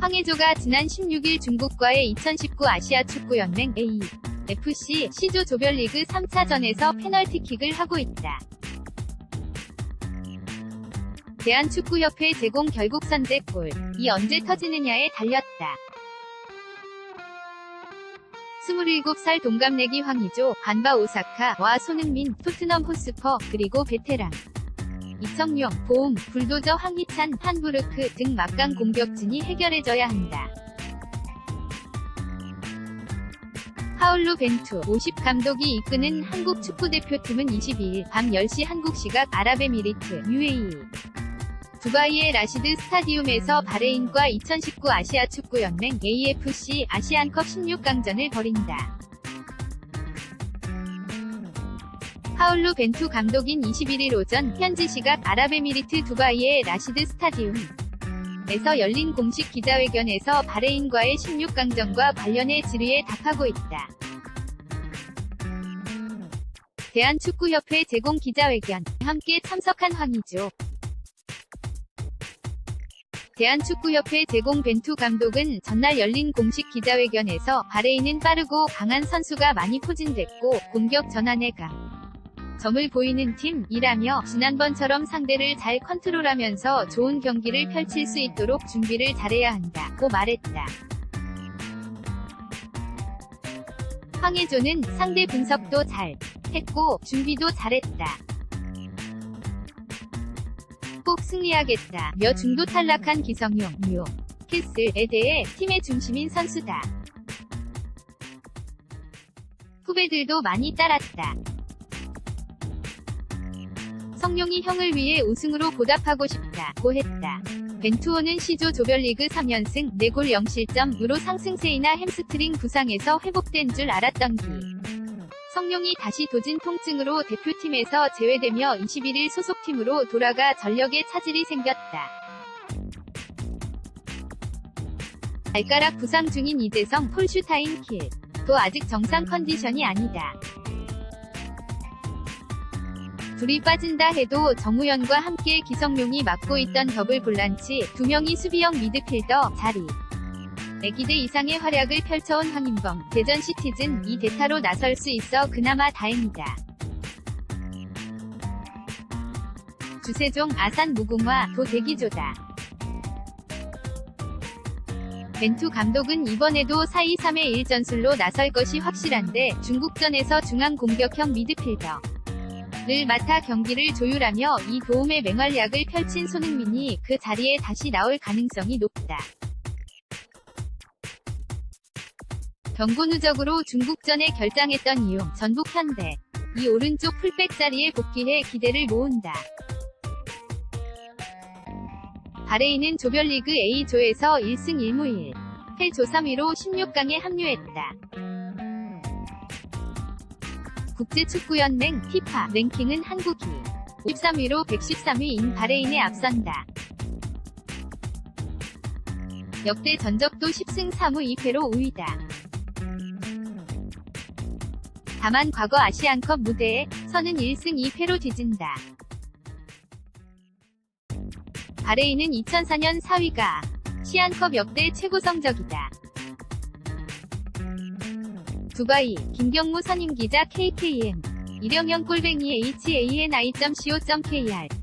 황의조가 지난 16일 중국과의 2019 아시아 축구연맹 AFC C조 조별리그 3차전에서 페널티킥을 하고 있다. 대한축구협회 제공 결국 선제골. 이 언제 터지느냐에 달렸다. 27살 동갑내기 황의조, 반바 오사카와 손흥민, 토트넘 호스퍼, 그리고 베테랑. 이청용, 보움, 불도저 황희찬, 한부르크 등 막강 공격진이 해결해져야 한다. 파울루 벤투, 50 감독이 이끄는 한국 축구대표팀은 22일 밤 10시 한국 시각 아랍에미리트, UAE. 두바이의 라시드 스타디움에서 바레인과 2019 아시아 축구연맹 AFC 아시안컵 16강전을 벌인다. 파울루 벤투 감독인 21일 오전 현지 시각 아랍에미리트 두바이의 라시드 스타디움 에서 열린 공식 기자회견에서 바레인과의 16강전과 관련해 질의에 답하고 있다. 대한축구협회 제공 기자회견 함께 참석한 황의조 대한축구협회 제공 벤투 감독은 전날 열린 공식 기자회견에서 바레인은 빠르고 강한 선수가 많이 포진됐고 공격 전환에 강. 점을 보이는 팀이라며 지난번처럼 상대를 잘 컨트롤하면서 좋은 경기를 펼칠 수 있도록 준비를 잘해야 한다고 말했다. 황혜조는 상대 분석도 잘 했고 준비도 잘했다. 꼭 승리하겠다. 며 중도 탈락한 기성용, 묘, 캐슬에 대해 팀의 중심인 선수다. 후배들도 많이 따랐다. 성룡이 형을 위해 우승으로 보답하고 싶다고 했다. 벤투호는 시조 조별리그 3연승 4골 0실점으로 상승세이나 햄스트링 부상에서 회복된 줄 알았던 기. 성룡이 다시 도진 통증으로 대표팀에서 제외되며 21일 소속팀으로 돌아가 전력에 차질이 생겼다. 발가락 부상 중인 이재성 폴슈타인 킬. 도 아직 정상 컨디션이 아니다. 둘이 빠진다 해도 정우현과 함께 기성용이 맡고 있던 더블 볼란치 두 명이 수비형 미드필더 자리. 애기대 이상의 활약을 펼쳐온 황인범, 대전 시티즌 이 대타로 나설 수 있어 그나마 다행이다. 주세종, 아산 무궁화, 도 대기조다. 벤투 감독은 이번에도 4-2-3의 1전술로 나설 것이 확실한데 중국전에서 중앙 공격형 미드필더. 를 맡아 경기를 조율하며 이 도움의 맹활약을 펼친 손흥민이 그 자리에 다시 나올 가능성이 높다. 경고 누적으로 중국전에 결장했던 이용, 전북 현대. 이 오른쪽 풀백 자리에 복귀해 기대를 모은다. 바레인은 조별리그 A조에서 1승 1무 1 패 조 3위로 16강에 합류했다. 국제축구연맹 피파 랭킹은 한국이 13위로 113위인 바레인에 앞선다. 역대 전적도 10승 3무 2패로 우위다. 다만 과거 아시안컵 무대에 서는 1승 2패로 뒤진다. 바레인은 2004년 4위가 시안컵 역대 최고 성적이다. 두바이 김경무 선임기자 KKM 이령영 꼴뱅이 HANI.co.kr